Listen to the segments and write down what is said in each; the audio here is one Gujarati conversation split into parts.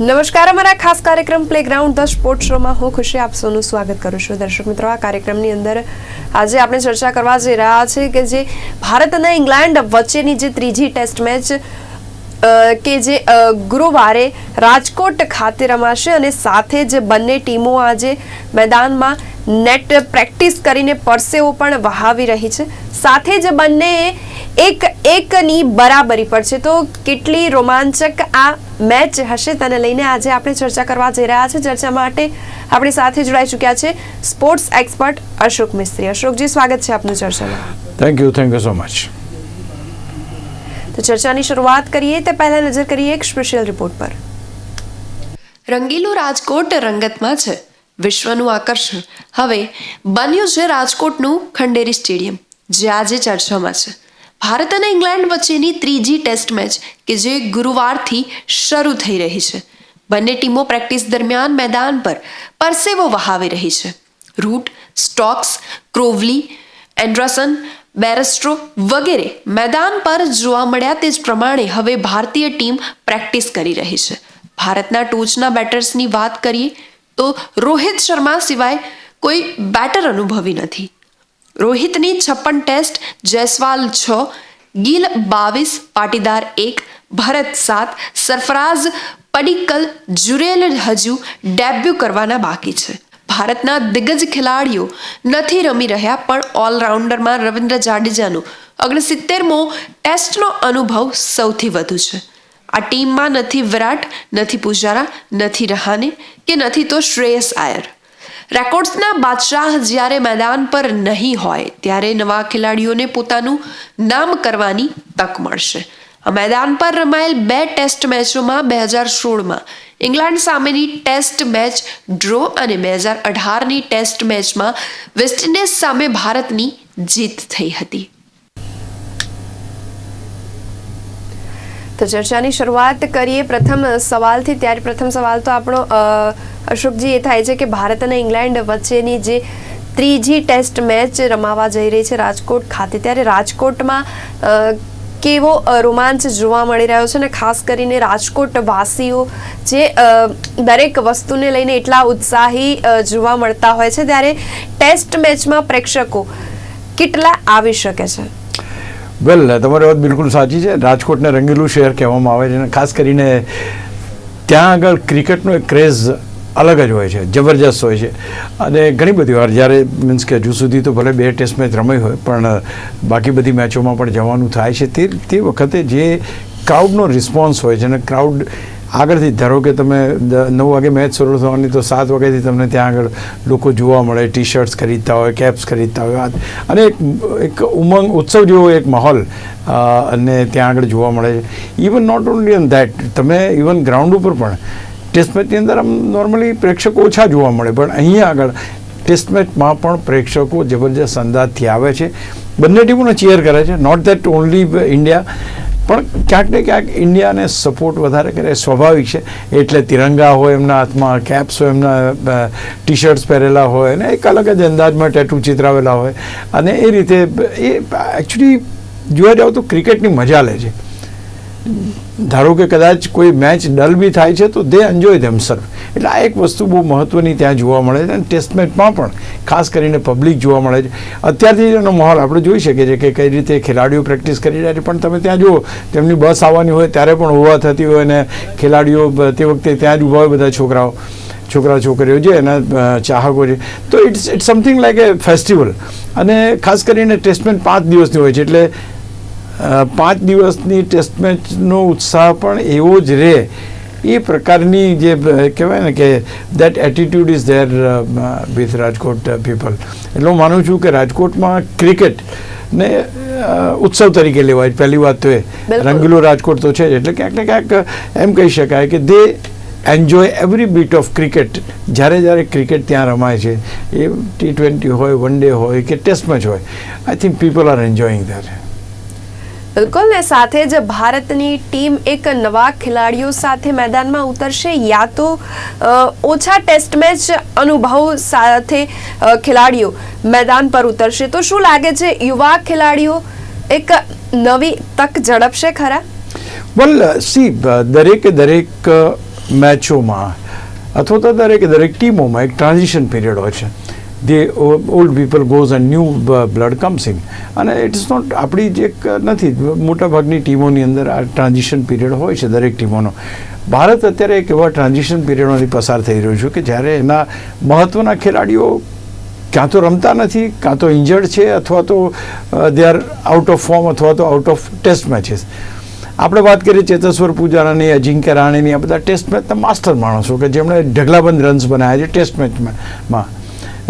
નમસ્કાર, અમારા ખાસ કાર્યક્રમ પ્લેગ્રાઉન્ડ ધ સ્પોર્ટ શોમાં હું ખુશી, આપ સૌનું સ્વાગત કરું છું. દર્શક મિત્રો, આ કાર્યક્રમની અંદર આજે આપણે ચર્ચા કરવા જઈ રહ્યા છે કે જે ભારત અને ઇંગ્લેન્ડ વચ્ચેની જે ત્રીજી ટેસ્ટ મેચ કે જે ગુરુવારે રાજકોટ ખાતે રમાશે અને સાથે જ બંને ટીમો આજે મેદાનમાં નેટ પ્રેક્ટિસ કરીને પરસેવો પણ વહાવી રહી છે. સાથે જ બંને એક એકની બરાબરી પર છે. તો કેટલી રોમાંચક આ મેચ હશે તેને લઈને આજે આપણે ચર્ચા કરવા જઈ રહ્યા છે ચર્ચા માટે આપણી સાથે જોડાઈ ચૂક્યા છે સ્પોર્ટ્સ એક્સપર્ટ અશોક મિસ્ત્રી. અશોકજી સ્વાગત છે આપનું ચર્ચામાં. Thank you thank you so much તો ચર્ચાની શરૂઆત કરીએ તે પહેલા નજર કરીએ એક સ્પેશિયલ રિપોર્ટ પર. રંગીલું રાજકોટ રંગતમાં છે. વિશ્વનું આકર્ષણ. હવે, બન્યું છે રાજકોટનું ખંડેરી સ્ટેડિયમ, જે આજે ચર્ચામાં છે. ભારત અને ઇંગ્લેન્ડ વચ્ચેની ત્રીજી ટેસ્ટ મેચ, કે જે ગુરુવારથી શરૂ થઈ રહી છે. બંને ટીમો પ્રેક્ટિસ દરમિયાન મેદાન પર પરસેવો વહાવી રહી છે. Root, Stokes, Crawley, Anderson, Bairstow વગેરે મેદાન પર જોવા મળ્યા તે જ પ્રમાણે હવે ભારતીય ટીમ પ્રેક્ટિસ કરી રહી છે. ભારતના ટોચના બેટર્સની વાત કરીએ તો રોહિત શર્મા સિવાય કોઈ બેટર અનુભવી નથી. રોહિતની છપ્પન ટેસ્ટ જયસ્વાલ છ, ગિલ બાવીસ, પાટીદાર એક, ભરત સાત, સરફરાઝ પડિક્કલ જુરેલ હજુ ડેબ્યુ કરવાના બાકી છે. ભારતના દિગ્ગજ ખેલાડીઓ નથી રમી રહ્યા, પણ ઓલરાઉન્ડરમાં રવિન્દ્ર જાડેજાનો ઓગણસિત્તેરમો ટેસ્ટનો અનુભવ સૌથી વધુ છે. આ ટીમમાં નથી વિરાટ, નથી પુજારા, નથી રહાને કે નથી તો શ્રેયસ આયર. રેકોર્ડ્સના બાદશાહ જ્યારે મેદાન પર નહીં હોય, ત્યારે નવા ખેલાડીઓને પોતાનું નામ કરવાની તક મળશે. મેદાન પર રમાયેલ બે ટેસ્ટ મેચોમાં બે હજાર સોળમાં ઇંગ્લેન્ડ સામેની ટેસ્ટ મેચ ડ્રો અને બે હજાર અઢારની ટેસ્ટ મેચમાં વેસ્ટ ઇન્ડિઝ સામે ભારતની જીત થઈ હતી. તો ચર્ચાની શરૂઆત કરીએ પ્રથમ સવાલથી. ત્યારે પ્રથમ સવાલ તો આપણો અશોકજી, એ થાય છે કે ભારત અને ઇંગ્લેન્ડ વચ્ચેની જે ત્રીજી ટેસ્ટ મેચ રમાવા જઈ રહી છે રાજકોટ ખાતે. ત્યારે રાજકોટમાં કેવો રોમાંચ જોવા મળી રહ્યો છે અને ખાસ કરીને રાજકોટ વાસીઓ જે દરેક વસ્તુને લઈને એટલા ઉત્સાહી જોવા મળતા હોય છે. ત્યારે ટેસ્ટ મેચમાં પ્રેક્ષકો કેટલા આવી શકે છે? વેલ તમારી વાત બિલકુલ સાચી છે. રાજકોટને રંગીલું શહેર કહેવામાં આવે છે અને ખાસ કરીને ત્યાં આગળ ક્રિકેટનો એક ક્રેઝ અલગ જ હોય છે, જબરજસ્ત હોય છે. અને ઘણી બધી વાર જ્યારે મીન્સ કે હજુ સુધી તો ભલે બે ટેસ્ટ મેચ રમાઈ હોય, પણ બાકી બધી મેચોમાં પણ જવાનું થાય છે. તે તે વખતે જે ક્રાઉડનો રિસ્પોન્સ હોય છે અને ક્રાઉડ આગળથી ધારો કે તમે નવ વાગે મેચ શરૂ થવાની તો સાત વાગ્યાથી તમને ત્યાં આગળ લોકો જોવા મળે ટી શર્ટ્સ ખરીદતા હોય, કેપ્સ ખરીદતા હોય. અને એક એક ઉમંગ, ઉત્સવ જેવો એક માહોલ અને ત્યાં આગળ જોવા મળે. છે even not only on that તમે ઇવન ગ્રાઉન્ડ ઉપર પણ ટેસ્ટ મેચની અંદર આમ નોર્મલી પ્રેક્ષકો ઓછા જોવા મળે, પણ અહીંયા આગળ ટેસ્ટ મેચમાં પણ પ્રેક્ષકો જબરજસ્ત અંદાજથી આવે છે. બંને ટીમોને ચેર કરે છે. નોટ ધેટ ઓનલી ઇન્ડિયા પણ ક્યાંક ને ક્યાંક ઇન્ડિયાને સપોર્ટ વધારે કરે, સ્વાભાવિક છે. એટલે તિરંગા હોય એમના હાથમાં કેપ્સ હોય એમના ટી શર્ટ્સ પહેરેલા હોય અને એક અલગ જ અંદાજમાં ટેટુ ચિતરાવેલા હોય. અને એ રીતે, એ એકચ્યુઅલી જોવા જાવ તો ક્રિકેટની મજા લે છે. ધારો કે કદાચ કોઈ મેચ ડલ બી થાય છે, તો દે એન્જોય ધેમસેલ્ફ એટલે આ એક વસ્તુ બહુ મહત્ત્વની ત્યાં જોવા મળે છે અને ટેસ્ટ મેચમાં પણ, ખાસ કરીને પબ્લિક જોવા મળે છે. અત્યારથી એનો માહોલ આપણે જોઈ શકીએ છીએ કે કઈ રીતે ખેલાડીઓ પ્રેક્ટિસ કરી રહ્યા છે. પણ તમે ત્યાં જુઓ, તેમની બસ આવવાની હોય ત્યારે પણ ઊભા થતી હોય અને ખેલાડીઓ તે વખતે ત્યાં જ ઊભા હોય બધા છોકરાઓ, છોકરા છોકરીઓ જે એના ચાહકો છે. તો it's it's something like a festival અને ખાસ કરીને ટેસ્ટ મેચ પાંચ દિવસની હોય છે. એટલે પાંચ દિવસની ટેસ્ટ મેચનો ઉત્સાહ પણ એવો જ રહે એ પ્રકારની જે કહેવાય ને કે that attitude is there with Rajkot people એટલે હું માનું છું કે રાજકોટમાં ક્રિકેટ ને ઉત્સવ તરીકે લેવાય. પહેલી વાત તો એ. રંગીલો રાજકોટ તો છે જ. એટલે ક્યાંક ને ક્યાંક એમ કહી શકાય કે they enjoy every bit of cricket જ્યારે જ્યારે ક્રિકેટ ત્યાં રમાય છે એ ટી ટ્વેન્ટી હોય વન ડે હોય કે ટેસ્ટ મેચ હોય I think people are enjoying that બિલકુલ, ને સાથે જ ભારતની ટીમ એક નવા ખેલાડીઓ સાથે મેદાનમાં ઉતરશે. યા તો ઓછા ટેસ્ટ મેચ અનુભવ સાથે ખેલાડીઓ મેદાન પર ઉતરશે. તો શું લાગે છે, યુવા ખેલાડીઓ એક નવી તક ઝડપશે ખરા? વલ સી દરેકે દરેક મેચોમાં અથવા તો દરેક દરેક ટીમોમાં એક ટ્રાન્ઝિશન પીરિયડ હોય છે. The old people goes and new blood comes in અને ઇટ ઇઝ નોટ આપણી જે એક નથી, મોટાભાગની ટીમોની અંદર આ ટ્રાન્ઝિશન પીરિયડ હોય છે, દરેક ટીમોનો. ભારત અત્યારે એક એવા ટ્રાન્ઝિશન પીરિયડમાંથી પસાર થઈ રહ્યું છે કે જ્યારે એના મહત્ત્વના ખેલાડીઓ ક્યાં તો રમતા નથી કાં તો ઇન્જર્ડ છે, અથવા તો they are out of form અથવા તો આઉટ ઓફ ટેસ્ટ મેચીસ આપણે વાત કરીએ ચેતેશ્વર પૂજારાની, અજિંક્ય રાણીની, આ બધા ટેસ્ટ મેચના માસ્ટર માણસો કે જેમણે ઢગલાબંધ રન્સ બનાવ્યા છે ટેસ્ટ મેચમાં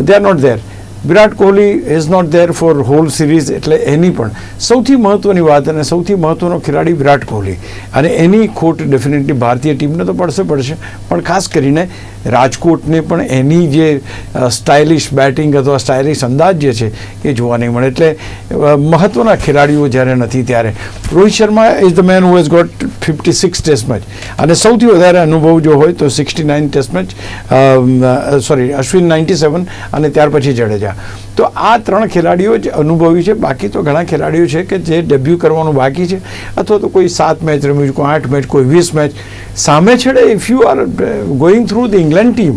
they are not there Virat Kohli is not there for whole series એટલે એની પણ. સૌથી મહત્ત્વની વાત અને સૌથી મહત્ત્વનો ખેલાડી વિરાટ કોહલી. અને એની ખોટ ડેફિનેટલી ભારતીય ટીમને તો પડશે પડશે. પણ ખાસ કરીને રાજકોટને પણ એની જે સ્ટાઇલિશ બેટિંગ અથવા સ્ટાઇલિશ અંદાજ જે છે એ જોવા નહીં મળે. એટલે મહત્ત્વના ખેલાડીઓ જ્યારે નથી ત્યારે. Rohit Sharma is the man who has got fifty six test match અને સૌથી વધારે અનુભવ જો હોય તો sixty nine test match sorry Ashwin ninety seven અને ત્યાર પછી જડેજા. તો આ ત્રણ ખેલાડીઓ જ અનુભવી છે. બાકી તો ઘણા ખેલાડીઓ છે કે જે ડેબ્યુ કરવાનું બાકી છે. અથવા તો કોઈ સાત મેચ રમ્યું છે, કોઈ આઠ મેચ કોઈ વીસ મેચ સામે છેડે if you are going through the England team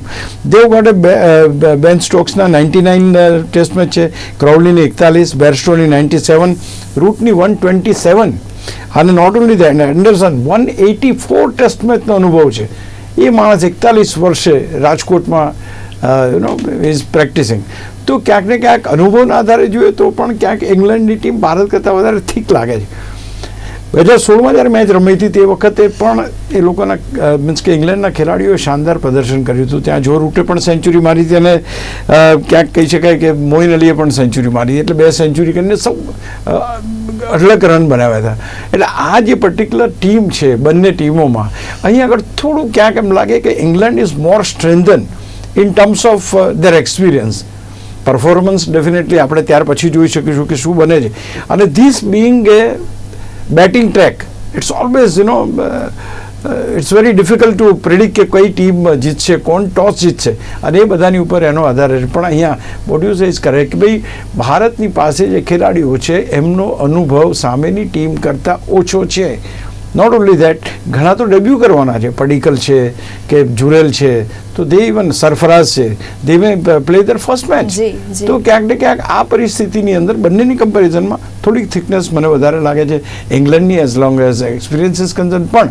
દેવ એ બેન સ્ટોક્સના નાઇન્ટી નાઇન ટેસ્ટ મેચ છે. ક્રાઉલીની એકતાલીસ બેરસ્ટોની નાઇન્ટી સેવન રૂટની વન ટ્વેન્ટી સેવન અને not only that Anderson one eighty four test મેચનો અનુભવ છે. એ માણસ એકતાલીસ વર્ષે રાજકોટમાં યુ નો ઇઝ પ્રેક્ટિસિંગ તો ક્યાંક ને ક્યાંક અનુભવના આધારે જોઈએ તો પણ ક્યાંક ઇંગ્લેન્ડની ટીમ ભારત કરતાં વધારે ઠીક લાગે છે. બે હજાર સોળમાં જ્યારે મેચ રમી હતી તે વખતે પણ એ લોકોના મીન્સ કે ઇંગ્લેન્ડના ખેલાડીઓએ શાનદાર પ્રદર્શન કર્યું હતું. ત્યાં જો રૂટે પણ સેન્ચુરી મારી હતી અને ક્યાંક કહી શકાય કે મોઇન અલીએ પણ સેન્ચુરી મારી. એટલે બે સેન્ચુરી કરીને સૌ અઢળક રન બનાવ્યા હતા. એટલે આ જે પર્ટિક્યુલર ટીમ છે બંને ટીમોમાં અહીં આગળ થોડું ક્યાંક એમ લાગે કે England is more strengthen in terms of their experience performance definitely આપણે ત્યાર પછી જોઈ શકીશું કે શું બને છે. અને this being a batting track it's always you know it's very difficult to predict કે કઈ ટીમ જીતશે, કોણ ટોસ જીતશે. અને એ બધાની ઉપર એનો આધાર છે. પણ અહીંયા વોટ ઇઝ કરે કે ભાઈ, ભારતની પાસે જે ખેલાડીઓ છે, એમનો અનુભવ સામેની ટીમ કરતાં ઓછો છે. નોટ ઓનલી ધેટ ઘણા તો ડેબ્યુ કરવાના છે. પડીકલ છે કે જુરેલ છે. તો દે ઇવન સરફરાઝ છે. They may play their first match. તો ક્યાંક ને ક્યાંક આ પરિસ્થિતિની અંદર બંનેની કમ્પેરિઝનમાં થોડીક થિકનેસ મને વધારે લાગે છે. ઇંગ્લેન્ડની as long as experience is concern પણ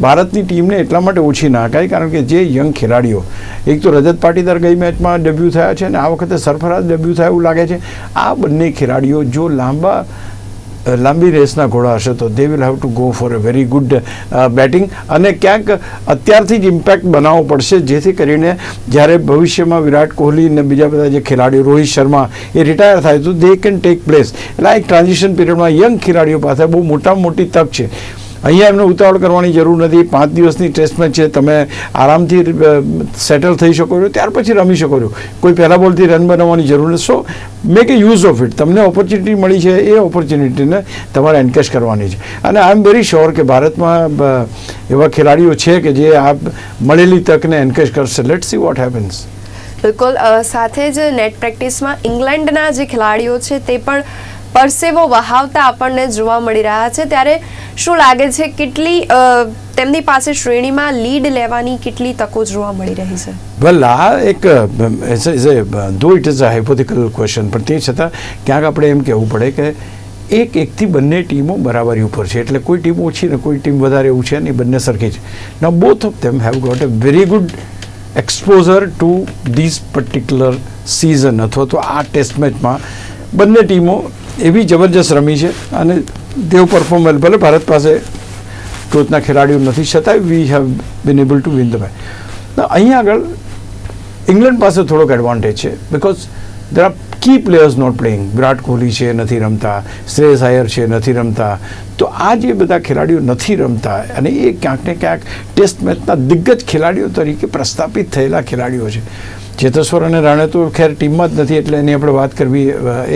ભારતની ટીમને એટલા માટે ઓછી ના કાય કારણ કે જે યંગ ખેલાડીઓ એક તો રજત પાટીદાર ગઈ મેચમાં ડેબ્યુ થયા છે અને આ વખતે સરફરાઝ ડેબ્યુ થયા એવું લાગે છે. આ બંને ખેલાડીઓ જો લાંબા લાંબી રેસના ઘોડા હશે તો they will have to go for a very good batting અને ક્યાંક અત્યારથી જ ઇમ્પેક્ટ બનાવવો પડશે, જેથી કરીને જ્યારે ભવિષ્યમાં વિરાટ કોહલી અને બીજા બધા જે ખેલાડીઓ, રોહિત શર્મા એ રિટાયર થાય, તો દે કેન ટેક પ્લેસ એટલે આ એક ટ્રાન્ઝિશન પીરિયડમાં યંગ ખેલાડીઓ પાસે બહુ મોટામાં મોટી તક છે. અહીંયા એમને ઉતાવળ કરવાની જરૂર નથી. પાંચ દિવસની ટેસ્ટ મેચ છે. તમે આરામથી સેટલ થઈ શકો છો. ત્યાર પછી રમી શકો છો. કોઈ પહેલા બોલથી રન બનાવવાની જરૂર નથી. So make a use of it તમને ઓપોર્ચ્યુનિટી મળી છે એ ઓપોર્ચ્યુનિટીને તમારે એન્કેશ કરવાની છે. અને આઈ એમ વેરી શ્યોર કે ભારતમાં એવા ખેલાડીઓ છે કે જે આ મળેલી તકને એન્કેશ કરશે. લેટ સી વોટ હેપન્સ બિલકુલ. સાથે જ નેટ પ્રેક્ટિસમાં ઇંગ્લેન્ડના જે ખેલાડીઓ છે, તે પણ પરસેવો વહાવતા આપણને જોવા મળી રહ્યા છે. ત્યારે શું લાગે છે કેટલી તેમની પાસે શ્રેણીમાં લીડ લેવાની કેટલી તકો જોવા મળી રહી છે? વેલ આ એક though it is a hypothetical question પણ તે છતાં ક્યાંક આપણે એમ કહેવું પડે કે એક એકથી બંને ટીમો બરાબરી ઉપર છે. એટલે કોઈ ટીમ ઓછી ને કોઈ ટીમ વધારે એવું છે ને બંને સરખી છે. ના both of them have got a very good exposure to this particular season અથવા તો આ ટેસ્ટ મેચમાં બંને ટીમો એવી જબરજસ્ત રમી છે અને દેવ પરફોર્મન્સ ભલે ભારત પાસે ટોચના ખેલાડીઓ નથી, છતાંય we have been able to win the match અહીંયા આગળ ઇંગ્લેન્ડ પાસે થોડોક એડવાન્ટેજ છે because there are key players not playing Virat Kohli છે, નથી રમતા. શ્રેયસ આયર છે, નથી રમતા. તો આ જે બધા ખેલાડીઓ નથી રમતા અને એ ક્યાંક ને ક્યાંક ટેસ્ટ મેચના દિગ્ગજ ખેલાડીઓ તરીકે પ્રસ્થાપિત થયેલા ખેલાડીઓ છે. ચેતેશ્વર અને રાણે તો ખેર ટીમમાં જ નથી એટલે એની આપણે વાત કરવી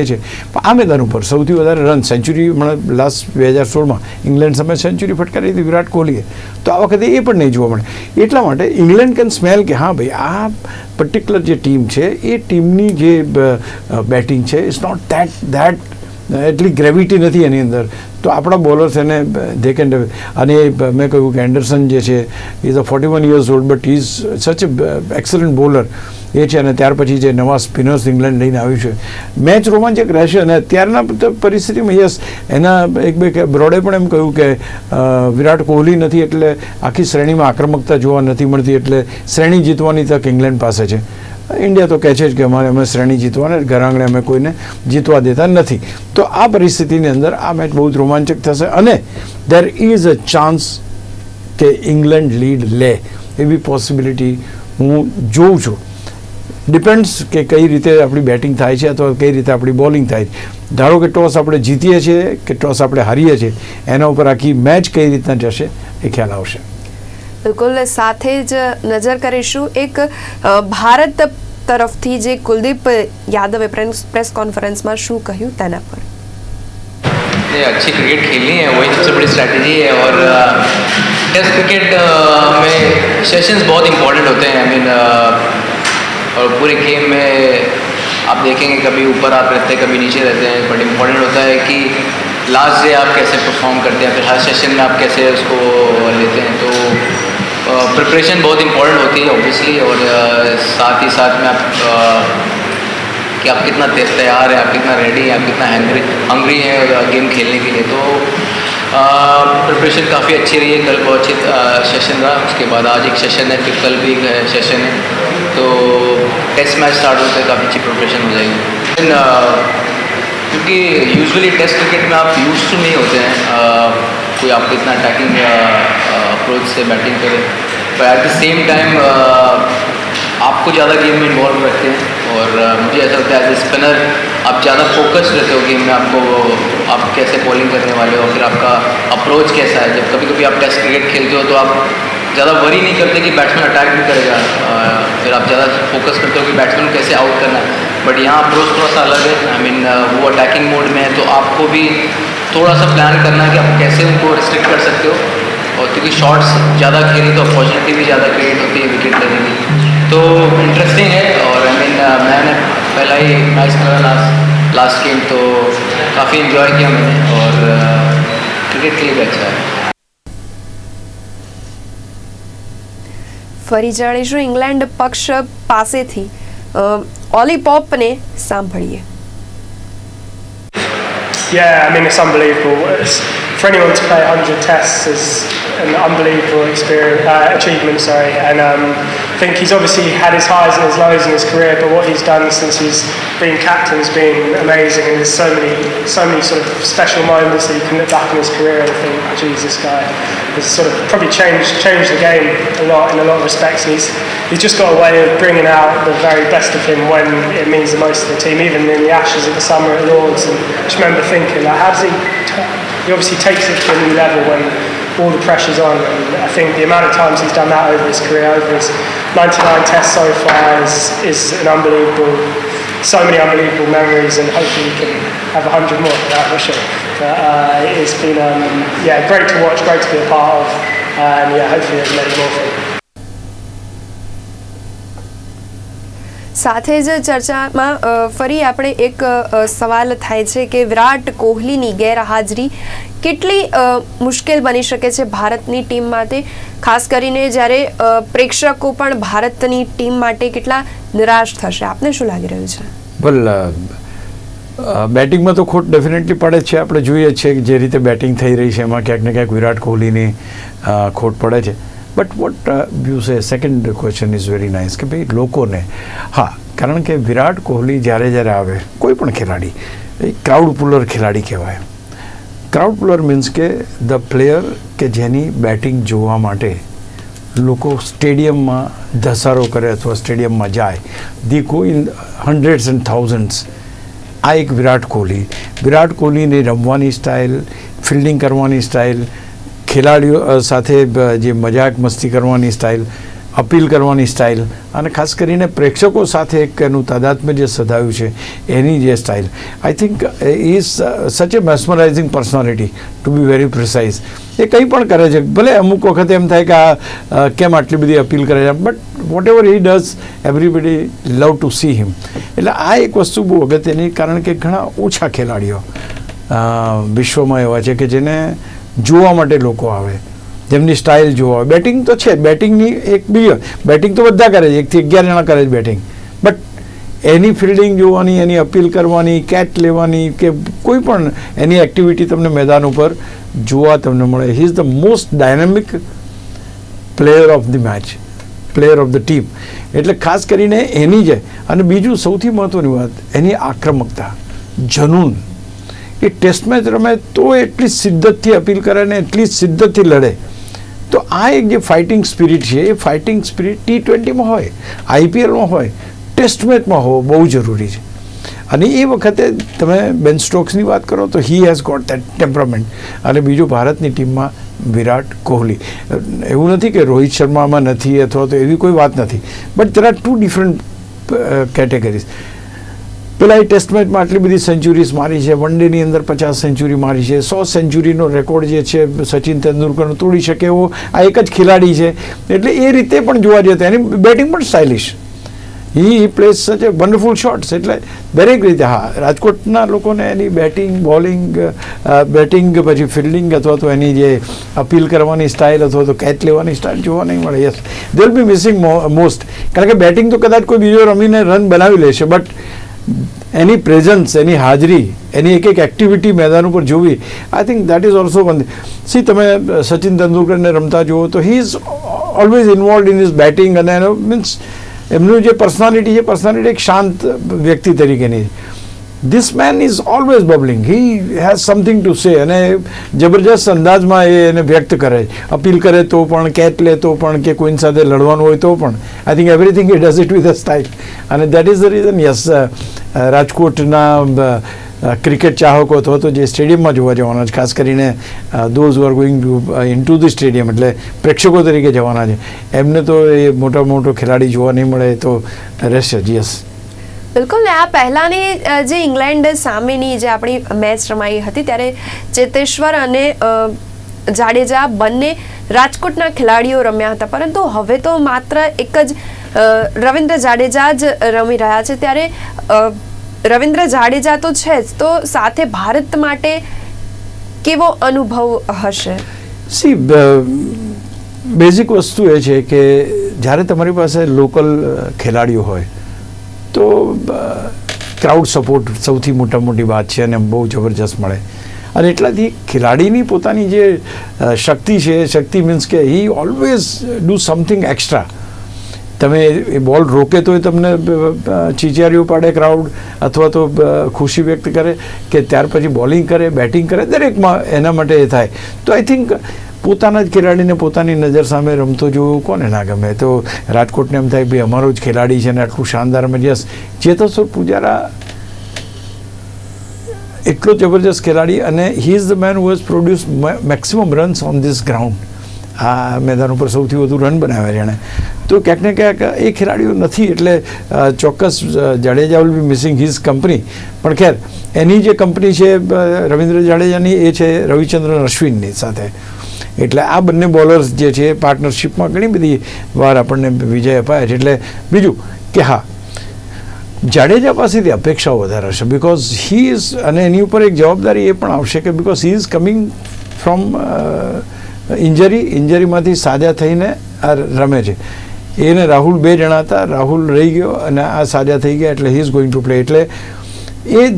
એ છે. પણ આ મેદાન ઉપર સૌથી વધારે રન સેન્ચુરી હમણાં લાસ્ટ બે હજાર સોળમાં ઇંગ્લેન્ડ સામે સેન્ચુરી ફટકારી હતી વિરાટ કોહલીએ. તો આ વખતે એ પણ નહીં જોવા મળે. એટલા માટે ઇંગ્લેન્ડ કેન સ્મેલ કે હા ભાઈ, આ પર્ટિક્યુલર જે ટીમ છે, એ ટીમની જે બેટિંગ છે ઇટ્સ નોટ ધેટ ધેટ એટલી ગ્રેવિટી નથી એની અંદર. તો આપણા બોલર્સ એને ધે કેન અને મેં કહ્યું કે એન્ડરસન જે છે is a forty one years old but is such a excellent bowler એ છે અને ત્યાર પછી જે નવા સ્પિનર્સ ઇંગ્લેન્ડ લઈને આવ્યું છે. મેચ રોમાંચક રહેશે અને અત્યારના પરિસ્થિતિમાં યસ એના એક બે કે, બ્રોડે પણ એમ કહ્યું કે વિરાટ કોહલી નથી એટલે આખી શ્રેણીમાં આક્રમકતા જોવા નથી મળતી એટલે શ્રેણી જીતવાની તક ઇંગ્લેન્ડ પાસે છે. ઇન્ડિયા તો કહે છે જ કે અમારે અમે શ્રેણી જીતવાને ઘરાંગણે અમે કોઈને જીતવા દેતા નથી. તો આ પરિસ્થિતિની અંદર આ મેચ બહુ જ રોમાંચક થશે અને દેર ઇઝ અ ચાન્સ કે ઇંગ્લેન્ડ લીડ લે. એવી પોસિબિલિટી હું જોઉં છું. ડિપેન્ડ્સ કે કઈ રીતે આપણી બેટિંગ થાય છે અથવા કઈ રીતે આપણી બોલિંગ થાય છે. ધારો કે ટોસ આપણે જીતીએ છીએ કે ટોસ આપણે હારીએ છીએ, એના ઉપર આખી મેચ કઈ રીતના જશે એ ખ્યાલ આવશે. બિલકુલ સાથે જ નજર કરીશું એક અ, ભારત તરફથી જે કુલદીપ યાદવે પ્રેસ પ્રેસ કોન્ફરન્સમાં શું કહ્યું તેના પર ये अच्छी क्रिकेट खेलनी है वही सबसे बड़ी स्ट्रैटेजी है और टेस्ट क्रिकेट में सेशंस बहुत इंपॉर्टेंट होते हैं आई मीन और पूरे गेम में आप देखेंगे कभी ऊपर आप रहते हैं कभी नीचे रहते हैं बट इम्पॉर्टेंट होता है कि लास्ट डे आप कैसे परफॉर्म करते हैं फिर हर सेशन में आप कैसे उसको लेते हैं तो प्रिपरेशन बहुत इंपॉर्टेंट होती है ऑब्वियसली और साथ ही साथ में आप कि आप कितना तैयार हैं आप कितना रेडी हैं आप कितना हैंगरी हंग्री हैं गेम खेलने के लिए। तो प्रिपरेशन काफ़ी अच्छी रही है कल बहुत अच्छी सेशन रहा। उसके बाद आज एक सेशन है फिर कल भी एक सेशन है। तो टेस्ट मैच स्टार्ट होते हैं काफ़ी अच्छी प्रिपरेशन हो जाएगी। Uh, क्योंकि यूजुअली टेस्ट क्रिकेट में आप यूज़ नहीं होते हैं uh, कोई आपको इतना अटैकिंग अप्रोच से बैटिंग करें। पर एट द सेम टाइम आपको ज़्यादा गेम में इन्वॉल्व रखते हैं। और uh, मुझे ऐसा लगता है एज ए स्पिनर आप ज़्यादा फोकस रहते हो गेम में आपको आप कैसे बॉलिंग करने वाले हो फिर आपका अप्रोच कैसा है। जब कभी कभी आप टेस्ट क्रिकेट खेलते हो तो आप ज़्यादा वरी नहीं करते कि बैट्समैन अटैक भी करेगा। Uh, फिर आप ज़्यादा फोकस करते हो कि बैट्समैन कैसे आउट करना है। बट यहाँ अप्रोच थोड़ा सा अलग है। आई मीन वो अटैकिंग मोड में है तो आपको भी थोड़ा सा प्लान करना है कि आप कैसे उनको रिस्ट्रिक्ट कर सकते हो। और क्योंकि शॉट्स ज़्यादा खेले तो अपॉर्चुनिटी भी ज़्यादा क्रिएट होती है विकेट लेने की तो इंटरेस्टिंग है और आई मीन मैंने पहला ही मैच खेला लास्ट लास्ट गेम तो काफ़ी इन्जॉय किया मैंने और क्रिकेट के लिए भी अच्छा है ફરી જાણીશું ઇંગ્લેન્ડ પક્ષ પાસેથી અ, ઓલી પોપને સાંભળીએ Yeah, I mean, it's unbelievable. It's, for anyone to play 100 tests is an unbelievable experience, uh, achievement, sorry. And um, I think he's obviously had his highs and his lows in his career, but what he's done since he's been captain has been amazing. And there's so many, so many sort of special moments that you can look back on his career and think, oh, geez, this guy has sort of probably changed, changed the game a lot in a lot of respects. And he's, he's just got a way of bringing out the very best of him when it means the most to the team, even in the Ashes at the summer at Lords. And I just remember thinking, like, how does he? He obviously takes it to a new level when all the pressure's on. And I think the amount of times he's done that over his career, over his 99 tests so far, is, is an unbelievable. So many unbelievable memories, and hopefully we can have a hundred more for that for sure. But uh, it's been um, yeah great to watch, great to be a part of, and yeah hopefully there's many more for him. સાથે જ ચર્ચામાં અ, ફરી આપણે એક અ, સવાલ થાય છે કે વિરાટ કોહલીની ગેરહાજરી કેટલી મુશ્કેલ બની શકે છે ભારતની ટીમ માટે? ખાસ કરીને જ્યારે પ્રેક્ષકો પણ ભારતની ટીમ માટે કેટલા નિરાશ થશે? આપને શું લાગી રહ્યું છે? વેલ બેટિંગમાં તો ખોટ ડેફિનેટલી પડે છે. આપણે જોઈએ છીએ કે જે રીતે બેટિંગ થઈ રહી છે. એમાં ક્યાંક ને ક્યાંક વિરાટ કોહલીની ખોટ પડે છે. But what you say second question is very nice કે ભાઈ લોકોને, હા, કારણ કે વિરાટ કોહલી જ્યારે જ્યારે આવે, કોઈ પણ ખેલાડી, એ ક્રાઉડ પુલર ખેલાડી કહેવાય. ક્રાઉડ પ્લેયર મીન્સ કે ધ પ્લેયર કે જેની બેટિંગ જોવા માટે લોકો સ્ટેડિયમમાં ધસારો કરે અથવા સ્ટેડિયમમાં જાય they go in hundreds and thousands આ એક વિરાટ કોહલી. વિરાટ કોહલીની રમવાની સ્ટાઇલ ફિલ્ડિંગ કરવાની સ્ટાઇલ ખેલાડીઓ સાથે જે મજાક મસ્તી કરવાની સ્ટાઇલ અપીલ કરવાની સ્ટાઇલ અને ખાસ કરીને પ્રેક્ષકો સાથે એક એનું તાદાત્મ્ય જે સધાયું છે, એની જે style I think is such a mesmerising personality to be very precise એ કંઈ પણ કરે છે, ભલે અમુક વખતે એમ થાય કે આ કેમ આટલી બધી અપીલ કરે છે but whatever he does everybody love to see him એટલે આ એક વસ્તુ બહુ અગત્યની, કારણ કે ઘણા ઓછા ખેલાડીઓ વિશ્વમાં એવા છે કે જેને જોવા માટે લોકો આવે. જેમની સ્ટાઇલ આવે બેટિંગ તો છે બેટિંગની એક બી બેટિંગ તો બધા કરે છે એકથી અગિયાર જણા કરે છે બેટિંગ બટ એની ફિલ્ડિંગ જોવાની, એની અપીલ કરવાની કેચ લેવાની કે કોઈ પણ એની એક્ટિવિટી તમને મેદાન ઉપર જોવા તમને મળે. He is the most dynamic player of the match player of the team એટલે ખાસ કરીને એની જે. અને બીજું સૌથી મહત્ત્વની વાત, એની આક્રમકતા. જનૂન. એ ટેસ્ટ મેચ રમે તો એટલી સિદ્ધતથી અપીલ કરે ને એટલી સિદ્ધતથી લડે. તો આ એક જે ફાઇટિંગ સ્પિરિટ છે, એ ફાઇટિંગ સ્પિરિટ ટી ટ્વેન્ટીમાં હોય આઈપીએલમાં હોય ટેસ્ટ મેચમાં હોવો બહુ જરૂરી છે. અને એ વખતે તમે બેન સ્ટોક્સની વાત કરો તો he has got that temperament અને બીજું ભારતની ટીમમાં વિરાટ કોહલી. એવું નથી કે રોહિત શર્મામાં નથી અથવા તો એવી કોઈ વાત નથી. But there are two different categories પેલા એ ટેસ્ટમેન્ટમાં આટલી બધી સેન્ચુરીઝ મારી છે. વન ડેની અંદર પચાસ સેન્ચુરી મારી છે. સો સેન્ચુરીનો રેકોર્ડ જે છે, સચિન તેંડુલકરનો તોડી શકે એવો આ એક જ ખેલાડી છે. એટલે એ રીતે પણ જોવા જઈએ એની બેટિંગ પણ stylish he plays such a wonderful shots એટલે દરેક રીતે, હા, રાજકોટના લોકોને એની બેટિંગ બોલિંગ બેટિંગ પછી ફિલ્ડિંગ અથવા તો એની જે અપીલ કરવાની સ્ટાઇલ અથવા તો કેચ લેવાની સ્ટાઇલ જોવા નહીં મળે. Yes they be missing most કારણ કે બેટિંગ તો કદાચ કોઈ બીજો રમીને રન બનાવી લેશે બટ એની પ્રેઝન્સ એની હાજરી, એની એક એક એક્ટિવિટી મેદાન ઉપર જોવી I think that is also one see તમે સચિન તેંડુલકરને રમતા જુઓ તો he is always involve in his batting અને એનો મીન્સ એમનું જે પર્સનાલિટી છે પર્સનાલિટી એક શાંત વ્યક્તિ તરીકેની this man is always bubbling he has something to say અને જબરજસ્ત અંદાજમાં એ એને વ્યક્ત કરે. અપીલ કરે તો પણ, કેચ લે તો પણ, કે કોઈની સાથે લડવાનું હોય તો પણ. I think everything it does it with a style અને that is the reason yes રાજકોટના ક્રિકેટ ચાહકો અથવા તો જે સ્ટેડિયમમાં જોવા જવાના છે, ખાસ કરીને those are going to into the stadium એટલે પ્રેક્ષકો તરીકે જવાના છે. એમને તો એ મોટા મોટો ખેલાડી જોવા નહીં મળે તો રહેશે યસ બિલકુલ આ પહેલાંની જે ઇંગ્લેન્ડ સામેની જે આપણી મેચ રમાઈ હતી, ત્યારે ચેતેશ્વર અને જાડેજા બંને રાજકોટના ખેલાડીઓ રમ્યા હતા. પરંતુ હવે તો માત્ર એક જ રવિન્દ્ર જાડેજા જ રમી રહ્યા છે. ત્યારે રવિન્દ્ર જાડેજા તો છે જ. તો સાથે ભારત માટે કેવો અનુભવ હશે? સી બેઝિક વસ્તુ એ છે કે જ્યારે તમારી પાસે લોકલ ખેલાડીઓ હોય તો ક્રાઉડ સપોર્ટ સૌથી મોટા મોટી વાત છે અને બહુ જબરજસ્ત મળે. અને એટલાથી ખેલાડીની પોતાની જે શક્તિ છે, શક્તિ મીન્સ કે he always do something extra તમે એ બોલ રોકે તો એ તમને ચીચિયારીઓ પાડે ક્રાઉડ અથવા તો ખુશી વ્યક્ત કરે કે ત્યાર પછી બોલિંગ કરે બેટિંગ કરે, દરેકમાં એના માટે એ થાય. તો આઈ થિંક પોતાના જ ખેલાડીને પોતાની નજર સામે રમતો જોવો કોને ના ગમે? તો રાજકોટને એમ થાય ભાઈ, અમારો જ ખેલાડી છે ને આટલું શાનદાર રમે યસ ચેતેશ્વર પૂજારા એટલો જબરજસ્ત ખેલાડી અને he is the man who has produce maximum runs on this ground આ મેદાન ઉપર સૌથી વધુ રન બનાવ્યા જેણે તો ક્યાંક ને ક્યાંક એ ખેલાડીઓ નથી એટલે ચોક્કસ Jadeja will be missing his company પણ ખેર, એની જે કંપની છે રવિન્દ્ર જાડેજાની, એ છે રવિચંદ્રન અશ્વિનની સાથે. એટલે આ બંને બોલર્સ જે છે પાર્ટનરશિપમાં ઘણી બધી વાર આપણને વિજય અપાયા છે. એટલે બીજું કે હા, જાડેજા પાસેથી અપેક્ષાઓ વધારે હશે બિકોઝ હી ઇઝ અને એની ઉપર એક જવાબદારી એ પણ આવશે કે because he is coming from injury ઇન્જરીમાંથી સાજા થઈને આ રમે છે. એને રાહુલ બે જણા હતા. રાહુલ રહી ગયો અને આ સાજા થઈ ગયા, એટલે he is going to play એટલે એ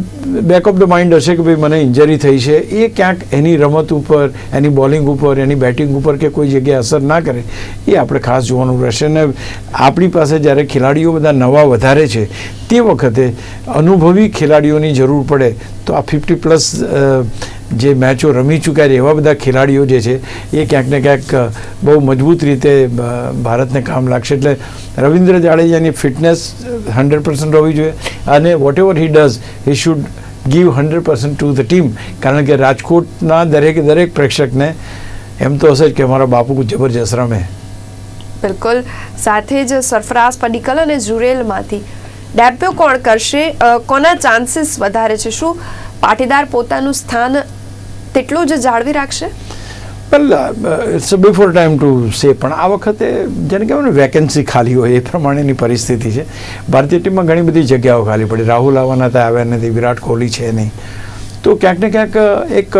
બેક ઓફ ધ માઇન્ડ હશે કે ભાઈ મને ઇન્જરી થઈ છે. એ ક્યાંક એની રમત ઉપર, એની બોલિંગ ઉપર, એની બેટિંગ ઉપર કે કોઈ જગ્યાએ અસર ના કરે, એ આપણે ખાસ જોવાનું રહેશે. અને આપણી પાસે જ્યારે ખેલાડીઓ બધા નવા વધારે છે, તે વખતે અનુભવી ખેલાડીઓની જરૂર પડે, તો આ ફિફ્ટી પ્લસ જે મેચો રમી ચૂક્યા છે, એવા બધા ખેલાડીઓ જે છે, એ ક્યાંક ને ક્યાંક બહુ મજબૂત રીતે ભારતને કામ લાગશે. એટલે રવિન્દ્ર જાડેજાની ફિટનેસ હંડ્રેડ પર્સન્ટ હોવી જોઈએ અને whatever he does he should give hundred percent to the team કારણ કે રાજકોટના દરેકે, દરેક પ્રેક્ષકને એમ તો હશે જ કે મારા બાપુ જબરજસ્ત રમે. બિલકુલ. સાથે જ સરફરાઝ પડીકલ અને જુરેલમાંથી ડેબ્યુ કોણ કરશે? કોના ચાન્સીસ વધારે છે? શું પાટીદાર પોતાનું સ્થાન તેટલું જ જાળવી રાખશે? Well it's before time to say પણ આ વખતે જેને કહેવાય ને વેકેન્સી ખાલી હોય એ પ્રમાણેની પરિસ્થિતિ છે. ભારતીય ટીમમાં ઘણી બધી જગ્યાઓ ખાલી પડી. રાહુલ આવવાના હતા આવ્યા નથી, વિરાટ કોહલી છે નહીં. તો ક્યાંક ને ક્યાંક એક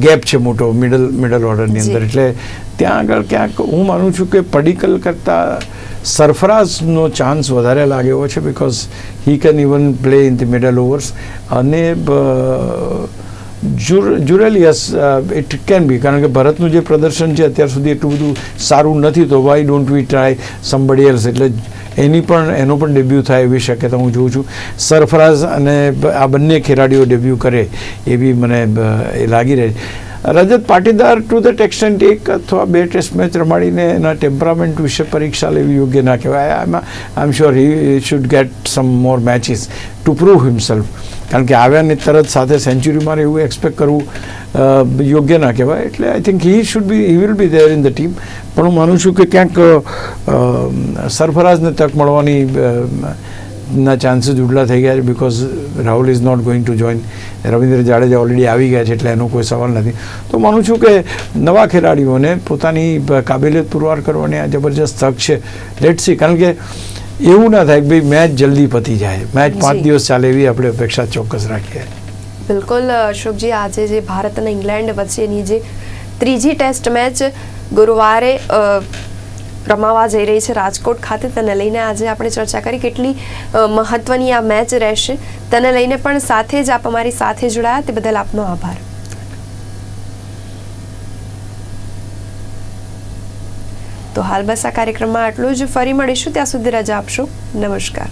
ગેપ છે મોટો મિડલ મિડલ ઓર્ડરની અંદર. એટલે ત્યાં આગળ ક્યાંક હું માનું છું કે પડીકલ કરતાં સરફરાઝનો ચાન્સ વધારે લાગે એવો છે because he can even play in the middle overs અને જુરેલિયસ ઇટ કેન બી કારણ કે ભરતનું જે પ્રદર્શન છે અત્યાર સુધી એટલું બધું સારું નથી, તો why don't we try somebody else એટલે એની પણ, એનો પણ ડેબ્યુ થાય એવી શક્યતા હું જોઉં છું. સરફરાઝ અને આ બંને ખેલાડીઓ ડેબ્યુ કરે એવી મને એ લાગી રહી. છે Rajat Patidar to the extent એક અથવા બે ટેસ્ટ મેચ રમાડીને એના ટેમ્પરામેન્ટ વિશે પરીક્ષા લેવી યોગ્ય ના કહેવાય. I am sure he should get some more matches to prove himself કારણ કે આવ્યા ને તરત સાથે સેન્ચુરી મારે એવું એક્સપેક્ટ કરવું યોગ્ય ના કહેવાય. એટલે I think he should be he will be there in the team પણ હું માનું છું કે ક્યાંક અ, તક મળવાની ના ચાન્સીસ ઉડલા થઈ ગયા છે because Rahul is not going to join Ravindra Jadeja already આવી ગયા છે એટલે એનો કોઈ સવાલ નથી. તો માનું છું કે નવા ખેલાડીઓને પોતાની કાબેલિયત પુરવાર કરવાની આ જબરજસ્ત તક છે. લેટ સી કારણ કે એવું ના થાય કે ભાઈ મેચ જલ્દી પતી જાય. મેચ પાંચ દિવસ ચાલે એવી આપણે અપેક્ષા ચોક્કસ રાખીએ. બિલકુલ અશોકજી આજે જે ભારત અને ઇંગ્લેન્ડ વચ્ચેની જે ત્રીજી ટેસ્ટ મેચ ગુરુવારે રમાવા જઈ રહી છે રાજકોટ ખાતે. તેને લઈને આજે આપણે ચર્ચા કરી કેટલી મહત્વની આ મેચ રહેશે. તેને લઈને પણ સાથે જ આપ અમારી સાથે જોડાયા. તે બદલ આપનો આભાર. તો હાલ બસ આ કાર્યક્રમમાં આટલું જ. ફરી મળીશું. ત્યાં સુધી રજા આપશો. નમસ્કાર.